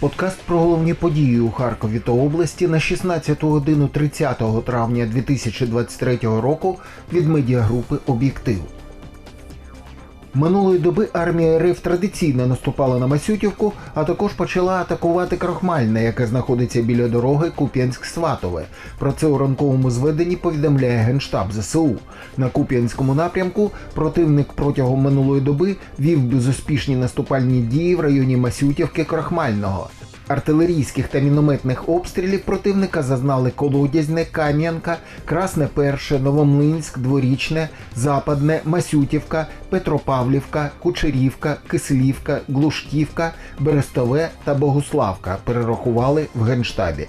Подкаст про головні події у Харкові та області на 16 годину 30 травня 2023 року від медіагрупи Об'єктив. Минулої доби армія РФ традиційно наступала на Масютівку, а також почала атакувати Крохмальне, яке знаходиться біля дороги Куп'янськ-Сватове. Про це у ранковому зведенні повідомляє Генштаб ЗСУ. На Куп'янському напрямку противник протягом минулої доби вів безуспішні наступальні дії в районі Масютівки Крохмального. Артилерійських та мінометних обстрілів противника зазнали Колодязьне, Кам'янка, Красне Перше, Новомлинськ, Дворічне, Западне, Масютівка, Петропавлівка, Кучерівка, Киселівка, Глушківка, Берестове та Богуславка перерахували в Генштабі.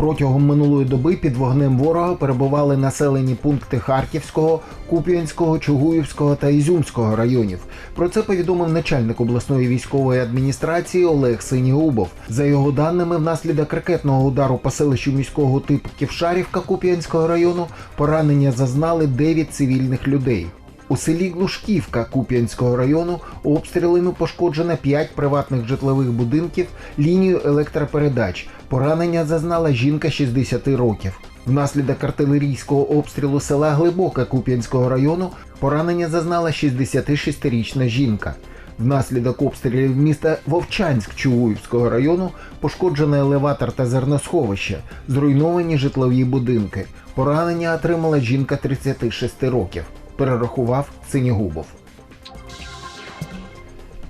Протягом минулої доби під вогнем ворога перебували населені пункти Харківського, Куп'янського, Чугуївського та Ізюмського районів. Про це повідомив начальник обласної військової адміністрації Олег Синігубов. За його даними, внаслідок ракетного удару по селищу міського типу Ківшарівка Куп'янського району поранення зазнали 9 цивільних людей. У селі Глушківка Куп'янського району обстрілами пошкоджено 5 приватних житлових будинків, лінію електропередач. Поранення зазнала жінка 60 років. Внаслідок артилерійського обстрілу села Глибоке Куп'янського району поранення зазнала 66-річна жінка. Внаслідок обстрілів міста Вовчанськ Чугуївського району пошкоджено елеватор та зерносховище, зруйновані житлові будинки. Поранення отримала жінка 36 років. Перерахував Синігубов.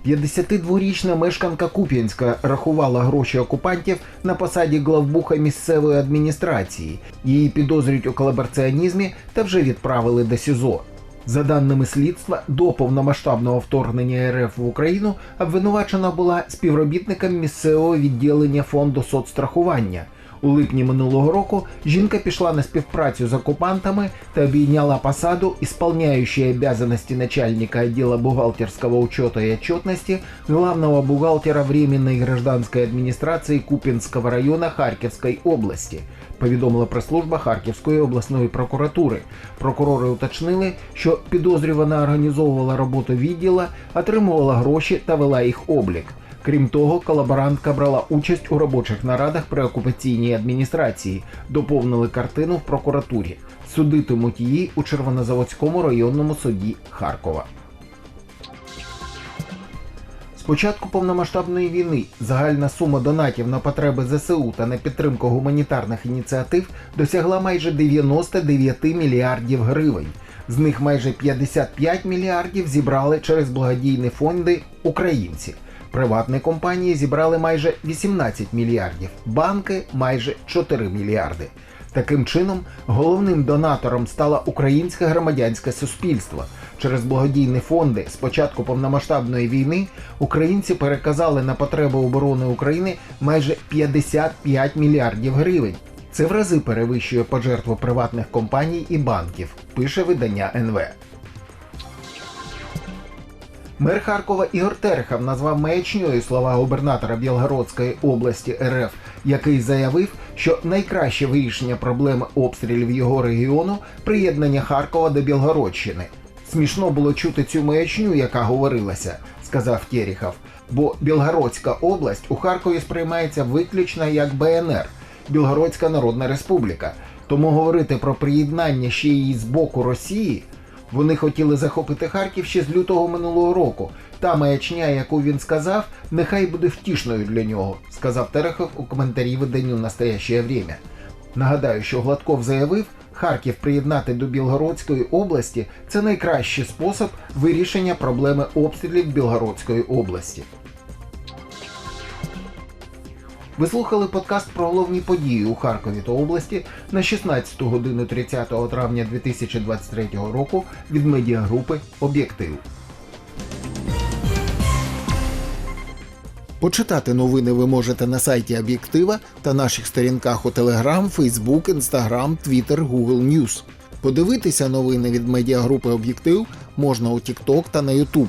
52-річна мешканка Куп'янська рахувала гроші окупантів на посаді главбуха місцевої адміністрації. Її підозрюють у колабораціонізмі та вже відправили до СІЗО. За даними слідства, до повномасштабного вторгнення РФ в Україну обвинувачена була співробітником місцевого відділення фонду соцстрахування. У липні минулого року жінка пішла на співпрацю з окупантами та обійняла посаду исполняющей обязанности начальника отдела бухгалтерского учета и отчетности главного бухгалтера Временной гражданской администрации Купинского района Харківської області. Повідомила прес-служба Харківської обласної прокуратури. Прокурори уточнили, що підозрювана організовувала роботу відділа, отримувала гроші та вела їх облік. Крім того, колаборантка брала участь у робочих нарадах при окупаційній адміністрації, доповнили картину в прокуратурі. Судитимуть її у Червонозаводському районному суді Харкова. З початку повномасштабної війни загальна сума донатів на потреби ЗСУ та на підтримку гуманітарних ініціатив досягла майже 99 мільярдів гривень. З них майже 55 мільярдів зібрали через благодійні фонди українці. Приватні компанії зібрали майже 18 мільярдів, банки майже 4 мільярди. Таким чином, головним донатором стало українське громадянське суспільство. Через благодійні фонди з початку повномасштабної війни українці переказали на потреби оборони України майже 55 мільярдів гривень. Це в рази перевищує пожертву приватних компаній і банків, пише видання НВ. Мер Харкова Ігор Терехов назвав маячньою слова губернатора Білгородської області РФ, який заявив, що найкраще вирішення проблеми обстрілів його регіону приєднання Харкова до Білгородщини. Смішно було чути цю маячню, яка говорилася, сказав Терехов, бо Білгородська область у Харкові сприймається виключно як БНР Білгородська Народна Республіка. Тому говорити про приєднання ще її з боку Росії. Вони хотіли захопити Харків ще з лютого минулого року. Та маячня, яку він сказав, нехай буде втішною для нього, сказав Терехов у коментарі виданню настояще время». Нагадаю, що Гладков заявив, Харків приєднати до Білгородської області це найкращий спосіб вирішення проблеми обстрілів Білгородської області. Ви слухали подкаст про головні події у Харкові та області на 16 годину 30 травня 2023 року від медіагрупи Об'єктив. Почитати новини ви можете на сайті Об'єктива та наших сторінках у Telegram, Facebook, Instagram, Twitter, Google News. Подивитися новини від медіагрупи Об'єктив можна у TikTok та на YouTube.